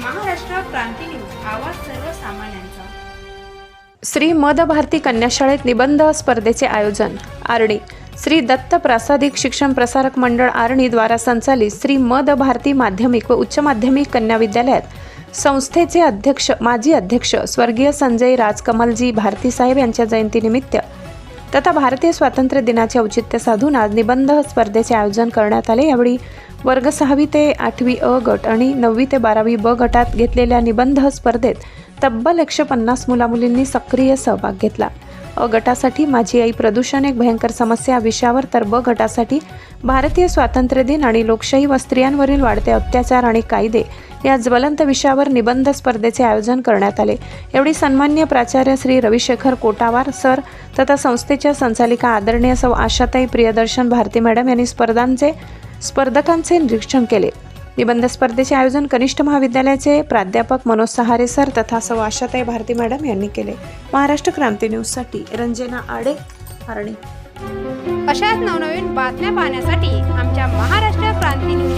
क्रांती news आवाज सर्वसामान्यांचा. श्री मद भारती कन्याशाळेत निबंध स्पर्धेचे आयोजन आरणी श्री दत्त प्रासादिक शिक्षण प्रसारक मंडळ आरणी द्वारा संचालित श्री मद भारती माध्यमिक व उच्च माध्यमिक कन्या विद्यालयात संस्थेचे अध्यक्ष माजी अध्यक्ष स्वर्गीय संजय राजकमलजी भारती साहेब यांच्या जयंतीनिमित्त तथा भारतीय स्वातंत्र्य दिनाचे औचित्य साधून आज निबंध स्पर्धेचे आयोजन करण्यात आले. यावेळी वर्ग सहावी ते आठवी अ गट आणि नववी ते बारावी ब गटात घेतलेल्या निबंध स्पर्धेत तब्बल एकशे पन्नास मुलामुलींनी सक्रिय सहभाग घेतला. अ गटासाठी माझी आई प्रदूषण एक भयंकर समस्या विषयावर तर ब गटासाठी भारतीय स्वातंत्र्य दिन आणि लोकशाही व स्त्रियांवरील वाढते अत्याचार आणि कायदे या ज्वलंत विषयावर निबंध स्पर्धेचे आयोजन करण्यात आले. एवढी सन्मान्य प्राचार्य श्री रविशेखर कोटावार सर तथा संस्थेच्या संचालिका आदरणीय सौ आशाताई प्रियदर्शन भारती मॅडम यांनी स्पर्धांचे स्पर्धकांचे निरीक्षण केले. निबंध स्पर्धेचे आयोजन कनिष्ठ महाविद्यालयाचे प्राध्यापक मनोज सहारे सर तथा सौ आशाताई भारती मॅडम यांनी केले. महाराष्ट्र क्रांती न्यूजसाठी रंजना आडे आरणी. अशाच नवनवीन बातम्या पाहण्यासाठी आमच्या महाराष्ट्र क्रांती न्यूज